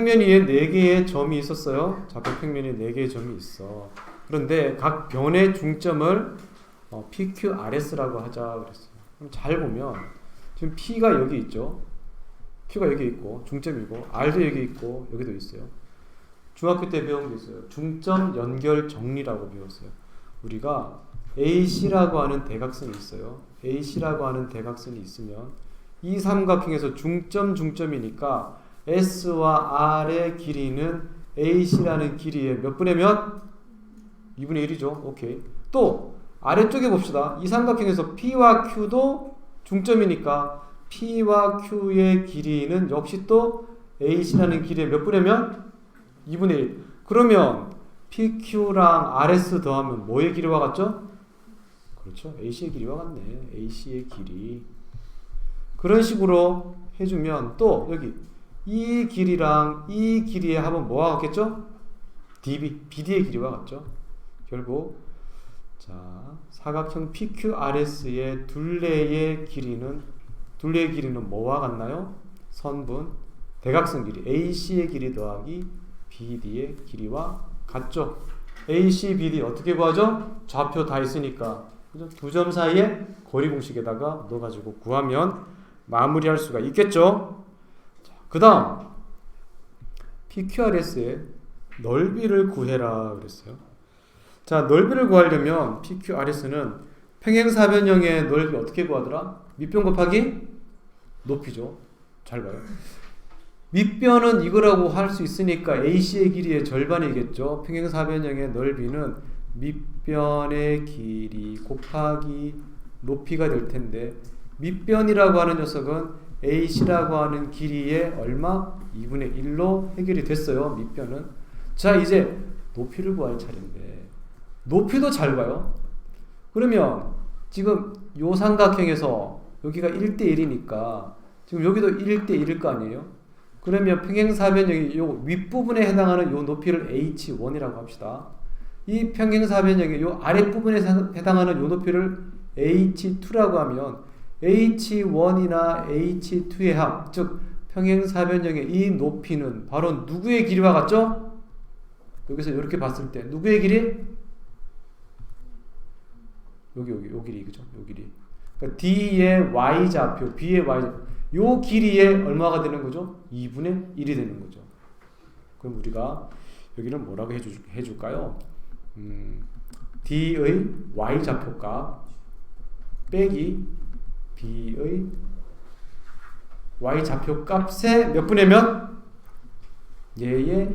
평면 위에 4개의 점이 있었어요. 좌표 평면에 4개의 점이 있어. 그런데 각 변의 중점을 어, PQRS라고 하자 그랬어요. 그럼 잘 보면 지금 P가 여기 있죠. Q가 여기 있고 중점이고 R도 여기 있고 여기도 있어요. 중학교 때 배운 게 있어요. 중점 연결 정리라고 배웠어요. 우리가 AC라고 하는 대각선이 있어요. AC라고 하는 대각선이 있으면 이 삼각형에서 중점 중점이니까 S와 R의 길이는 AC라는 길이의 몇 분의 몇? 2분의 1이죠. 오케이. 또 아래쪽에 봅시다. 이 삼각형에서 P와 Q도 중점이니까 P와 Q의 길이는 역시 또 AC라는 길이의 몇 분의 몇? 2분의 1. 그러면 PQ랑 RS 더하면 뭐의 길이와 같죠? 그렇죠. AC의 길이와 같네. AC의 길이. 그런 식으로 해주면 또 여기 이 길이랑 이 길이의 합은 뭐와 같겠죠? DB, BD의 길이와 같죠? 결국 자 사각형 PQRS의 둘레의 길이는 둘레의 길이는 뭐와 같나요? 선분 대각선 길이 AC의 길이 더하기 BD의 길이와 같죠. AC, BD 어떻게 구하죠? 좌표 다 있으니까 두 점 사이에 거리 공식에다가 넣어가지고 구하면 마무리할 수가 있겠죠. 그 다음 PQRS의 넓이를 구해라 그랬어요. 자 넓이를 구하려면 PQRS는 평행사변형의 넓이 어떻게 구하더라? 밑변 곱하기 높이죠. 잘 봐요. 밑변은 이거라고 할 수 있으니까 AC의 길이의 절반이겠죠. 평행사변형의 넓이는 밑변의 길이 곱하기 높이가 될 텐데 밑변이라고 하는 녀석은 AC라고 하는 길이의 얼마? 2분의 1로 해결이 됐어요. 밑변은. 자, 이제 높이를 구할 차례인데 높이도 잘 봐요. 그러면 지금 요 삼각형에서 여기가 1대 1이니까 지금 여기도 1대 1일 거 아니에요? 그러면 평행사변형이 요 윗부분에 해당하는 요 높이를 h1이라고 합시다. 이 평행사변형의 요 아랫부분에 해당하는 요 높이를 h2라고 하면 h1이나 h2의 합, 즉 평행사변형의 이 높이는 바로 누구의 길이와 같죠? 여기서 이렇게 봤을 때 누구의 길이? 여기 여기 요 길이 그죠? 요 길이. 그러니까 D의 y 좌표, B의 y 좌표. 요 길이에 얼마가 되는 거죠? 2분의 1이 되는 거죠. 그럼 우리가 여기는 뭐라고 해주, 해줄까요? 음, D의 y 좌표값 빼기 B의 y 좌표 값의 몇 분의 몇? 얘의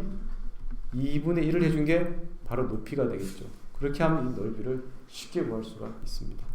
2분의 1을 해준 게 바로 높이가 되겠죠. 그렇게 하면 이 넓이를 쉽게 구할 수가 있습니다.